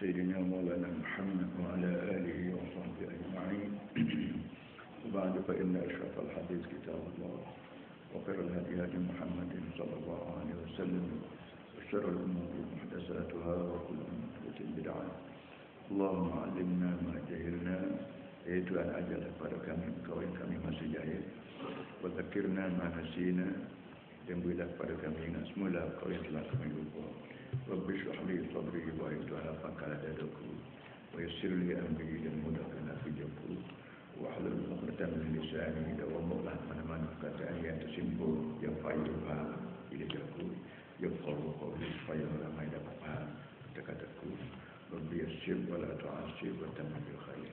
سيدنا مولانا محمد وعلى آله وصحبه أجمعين. وبعد فإن أشرف الحديث كتاب الله وخير الهدي هدي محمد صلى الله عليه وسلم وشر الأمور محدثاتها وكل محدثة بدعة. اللهم علمنا ما جهلنا yaitu ajar kepada kami engkau yang kami masih jahil Wadakirna ma nasina dan berilah kepada kami ingat semula kau yang telah Lapangkan dadaku. Wa yassir li amri dan mudahkan hidupku wa halal uqdatan min lisani dan wa mulah mana-mana perkataan yang tersimpul yang faidah faham. Di lidahku yang qalu qawli supaya ramai dapat faham kata-kataku. Rabbi yassir wa la tu'asir wa tamam bil khair.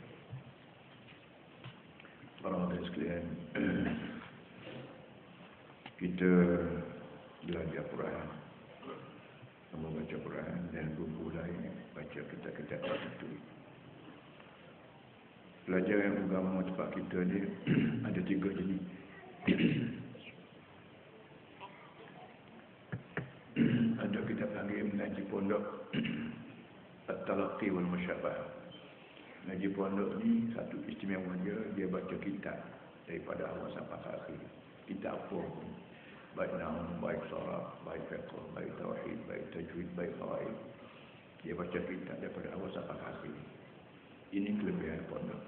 Para hadirin sekalian kita belajar Quran membaca Quran dan buku lain baca kitab-kitab tertentu pelajaran agama tempat kita ni ada tiga jenis ada kita panggil mengaji pondok At-Talaqi wal Musyabah Ngaji pondok ni satu istimewa dia dia baca kitab daripada awal sampai akhir. Kitab apa pun. Baik naum, baik saraf, baik fiqh, baik tauhid, baik tajwid, baik fawaid. Dia baca kitab daripada awal sampai akhir. Ini kelebihan pondok.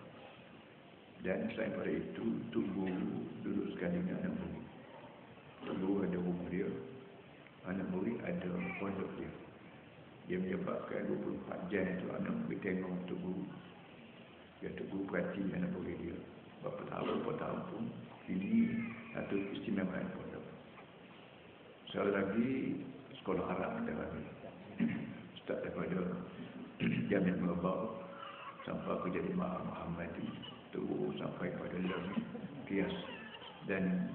Dan selain daripada itu, tunggu duduk sekali dengan anak murid. Tunggu ada rumah dia. Anak murid ada pondok dia. Dia menyebabkan 24 jam itu anak murid tengok tunggu dia teguh perhati anak boleh dia berapa tahun berapa tahun pun ini satu istimewaan pondok sekali lagi sekolah Arab kita lagi start daripada Jamin Melbau sampai ke jadi Maha Muhammadi terus sampai pada Lem Kias. Dan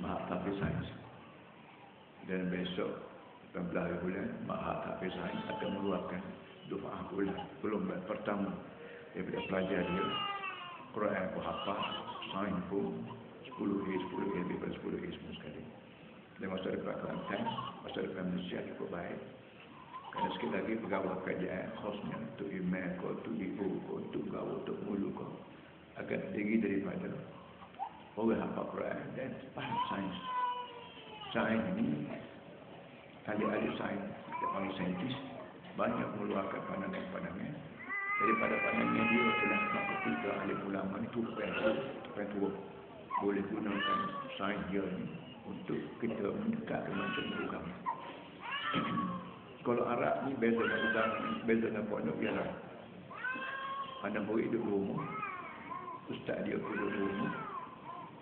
Maha Tafiz Sains dan besok 19 bulan Maha Tafiz Sains akan mengeluarkan Dufa'ah bulan. Belum pertama daripada pelajar dia. Quran pun hafal sains pun 10 A 10 A lebih daripada 10 A semua sekali dan masa depan Kelantan masa depan Malaysia cukup baik. Kerana sikit lagi pegawai kerajaan khasnya untuk email kau untuk ibu kau untuk gawat untuk mulu kau akan tinggi daripada orang hafal Quran. Dan faham sains sains ini ahli-ahli sains kita panggil saintis banyak mengeluarkan pandangan-pandangan. Daripada pandangan dia telah nak ketika alim ulama itu yang tua. Boleh gunakan sains dia ni untuk kita mendekat ke macam agama kalau Arab ni beza dengan ni beza dengan pondok ialah anak murid duduk rumah ustaz dia pun duduk rumah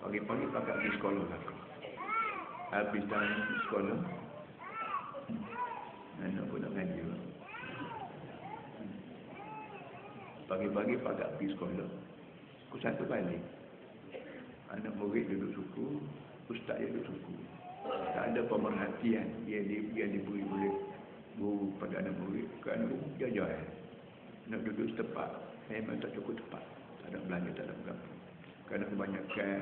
pagi-pagi pakai pergi sekolah lah habis dah sekolah anak pun nak ngaji lah Pagi-pagi pakat pergi sekolah. Pukul satu balik. Anak murid duduk suku. Ustaz duduk suku. Tak ada pemerhatian yang, di, yang diberi oleh guru pada anak murid. Kerana dia jahil. Nak duduk setempat. Memang tak cukup tepat. Tak ada belanja, tak ada berapa. Kerana kebanyakan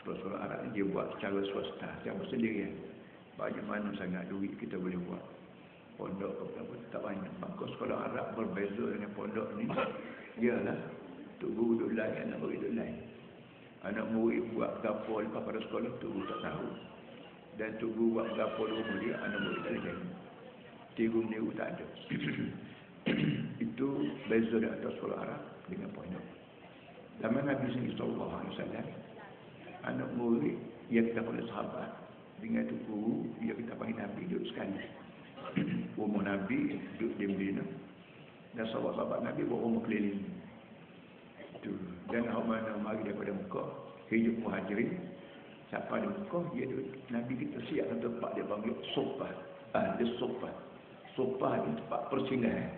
sekolah-sekolah Arab dia buat secara swasta. Secara sendirian. Banyak mana sangat duit kita boleh buat pondok apa tak banyak. Maka sekolah Arab berbeza dengan pondok ni. Ialah tu guru duduk lain, anak murid duduk lain. Anak murid buat gapo lepas pada sekolah tu tak tahu. Dan tu buat gapo rumah dia, anak murid tak ada. Tiru meniru tak ada. Itu beza di atas sekolah Arab dengan pondok. Zaman Nabi sallallahu alaihi wasallam anak murid yang kita panggil sahabat dengan tu guru yang kita panggil Nabi duduk sekali rumah Nabi duduk di Medina dan sahabat-sahabat Nabi rumah keliling itu dan orang mana mari daripada Mekah. Hidup muhajirin. Siapa di Mekah dia Nabi kita siap tempat dia panggil sopah ah, dia sopah sopah ni tempat persinggahan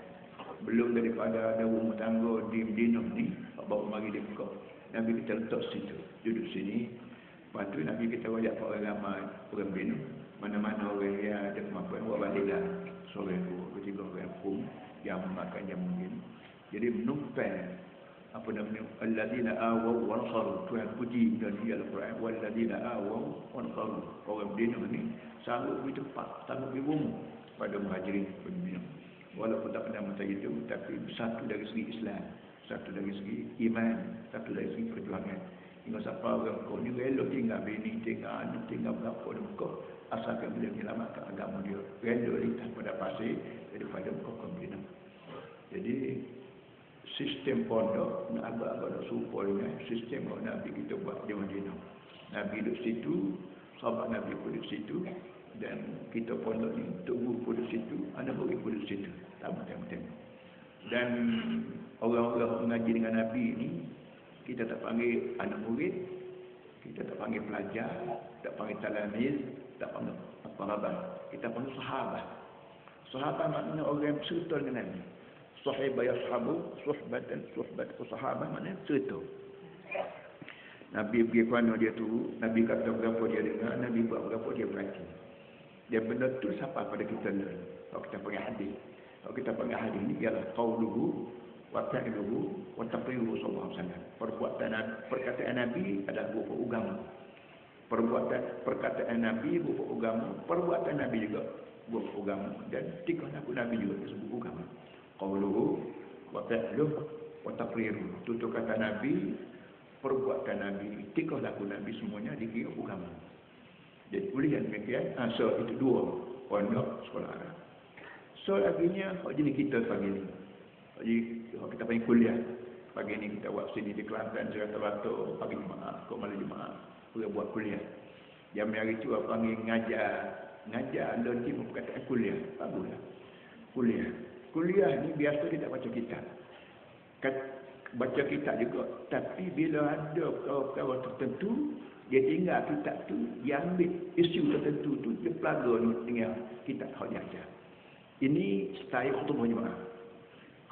belum daripada ada rumah tangga di Medina ni baru mari di Mekah. Nabi kita letak situ. Duduk sini. Lepas tu Nabi kita wajak orang ramai orang Medina mana-mana orang yang ada kemampuan. Buat baliklah seorang dua ketiga orang pun. Yang memakan yang mungkin jadi menumpang apa namanya alladzina awaw wa nasaru Tuhan puji dan dia Al-Quran. Walladzina awaw wa nasaru orang Medina ni sanggup di tempat sanggup di rumah pada muhajirin Medina walaupun tak pernah macam itu tapi satu dari segi Islam satu dari segi iman satu dari segi perjuangan. Hingga siapa orang kau ni rela tinggal bini tinggal anak tinggal berapa dan kau asalkan boleh menyelamatkan agama dia rela lintas pada pasir daripada kau kembali jadi sistem pondok nak agak-agak nak serupa dengan sistem yang Nabi kita buat di Madinah. Nabi duduk situ sahabat Nabi pun duduk situ dan kita pondok ni tunggu pun duduk situ anak murid pun duduk situ. Sama tengok-tengok. Dan orang-orang mengaji dengan Nabi ni kita tak panggil anak murid kita tak panggil pelajar tak panggil talamiz tak panggil apa apa kita panggil sahabat. Sahabat maknanya orang yang berserta dengan Nabi sahibah ya sahabu suhbatan suhbat sahabat maknanya cerita. Nabi pergi ke mana dia tu? Nabi kata berapa dia dengar Nabi buat berapa dia berhati. Dia benda tu siapa pada kita kalau kita panggil hadis. Kalau kita panggil hadis ni ialah qauluhu wa fi'luhu wa taqriruhu sallallahu alaihi wasallam. Perbuatan perkataan Nabi adalah berupa agama. Perbuatan perkataan Nabi berupa agama, perbuatan Nabi juga berupa agama. Dan tikah laku Nabi juga disebut agama. Qauluhu wa fi'luhu wa taqriruhu. Tutur kata Nabi, perbuatan Nabi, tikah laku Nabi semuanya dikira agama. Jadi boleh yang demikian, ah, so itu dua pondok sekolah Arab. So akhirnya, jenis kita pagi ini. Jadi kita pergi kuliah pagi ni kita buat sini di Kelantan Jakarta Batu pagi Jumaat kau malam Jumaat kita buat kuliah jam hari tu apa panggil ngajar ngajar nanti perkataan kuliah baguslah kuliah kuliah ni biasa tidak baca kitab baca kitab juga tapi bila ada perkara-perkara tertentu dia tinggal kitab tu dia ambil isu tertentu tu dia pelaga dengan kitab yang dia ajar ini style khutbah Jumaat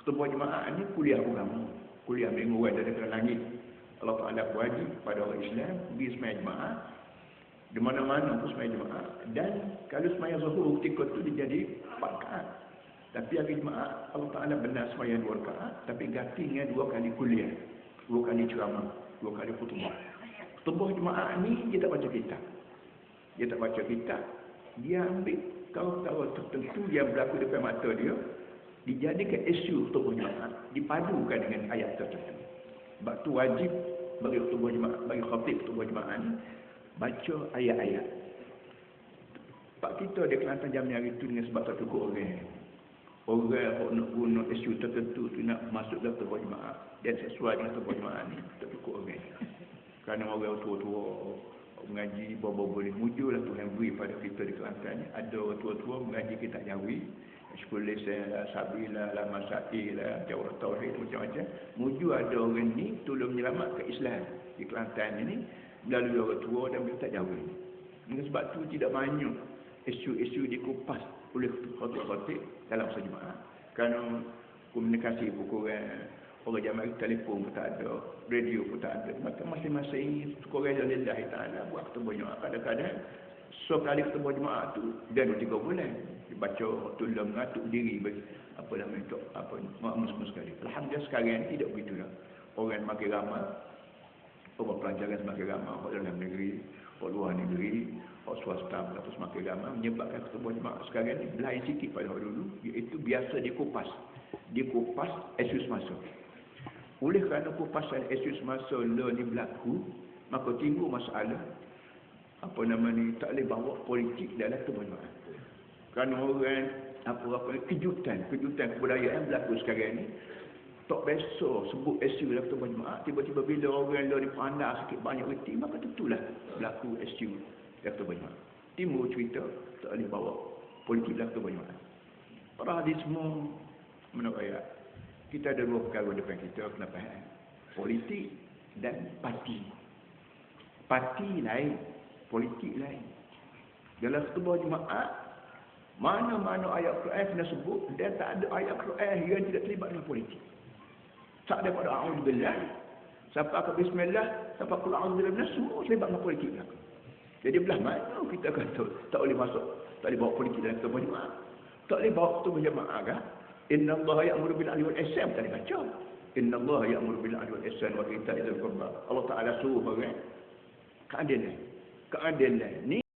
Ketua jemaah ini kuliah agama. Kuliah minggu dari langit. Allah Ta'ala wajib pada orang Islam pergi semaya jemaah. Di mana-mana pun semaya jemaah. Dan kalau semaya zuhur ketika itu dia jadi empat kaat. Tapi hari jemaah Allah Ta'ala benar semaya dua kaat. Tapi gantinya dua kali kuliah. Dua kali ceramah. Dua kali khutbah. Khutbah jemaah ini dia tak baca kitab. Dia tak baca kitab. Dia ambil kalau-kalau tertentu yang berlaku depan mata dia dijadikan isu khutbah jemaah dipadukan dengan ayat tertentu. Sebab tu wajib bagi khutbah jemaah bagi khatib khutbah jemaah ni baca ayat-ayat. Pak kita di Kelantan jam hari itu dengan sebab tak cukup orang. Orang yang nak guna isu tertentu tu nak masuk dalam khutbah jemaah dan sesuai dengan khutbah jemaah ni tak cukup orang. Kerana orang tua-tua mengaji bawa boleh muncul lah Tuhan beri pada kita di Kelantan ni. Ada orang tua-tua mengaji kita jawi Sekolah lisan lah, sabilah lah, masail lah, jawab tauhid macam-macam. Muju ada orang ni tolong menyelamatkan Islam di Kelantan ini melalui orang tua dan mereka tak. Dengan sebab tu tidak banyak isu-isu dikupas oleh khatib-khatib dalam sejemaah. Kerana komunikasi pun kurang, orang jamaah telefon pun tak ada, radio pun tak ada. Maka masing-masing kurang dan lillahi ta'ala buat ketemu jemaah. Kadang-kadang So kali ketemu jemaah tu dia ada tiga bulan dibaca tulang mengatuk diri bagi apa nama itu apa semua sekali. Alhamdulillah sekarang tidak begitu dah. Orang makin ramai orang pelajaran semakin ramai orang dalam negeri, orang luar negeri, orang swasta berapa semakin ramai menyebabkan ketemu jemaah sekarang ni lain sikit pada orang dulu iaitu biasa dikupas. Dikupas esus masuk. Oleh kerana kupasan esus masa le ni berlaku, maka timbul masalah apa nama ni tak boleh bawa politik dalam kebenaran. Kerana orang apa apa kejutan, kejutan kebudayaan berlaku sekarang ni tak biasa sebut isu dalam ketua jemaah tiba-tiba bila orang lain dipandang sikit banyak reti maka tentulah berlaku isu ketua jemaah timbul cerita tak boleh bawa politik ketua jemaah para hadis semua menurut ayat kita ada dua perkara depan kita kena faham politik dan parti parti lain politik lain. Dalam sebuah jemaat, mana-mana ayat Quran kena sebut, dan tak ada ayat Quran yang tidak terlibat dengan politik. Tak ada pada A'udzubillah, sampai ke Bismillah, sampai ke A'udzubillah, semua terlibat dengan politik. Jadi belah mana kita kata tak boleh masuk, tak boleh bawa politik dalam sebuah jemaat. Tak boleh bawa sebuah jemaat kan? Inna Allah ya'muru bil 'adli wal ihsan tadi baca. Inna Allah ya'muru bil 'adli wal ihsan wa ita'i dzil qurba. Allah Taala suruh orang keadilan keadilan ni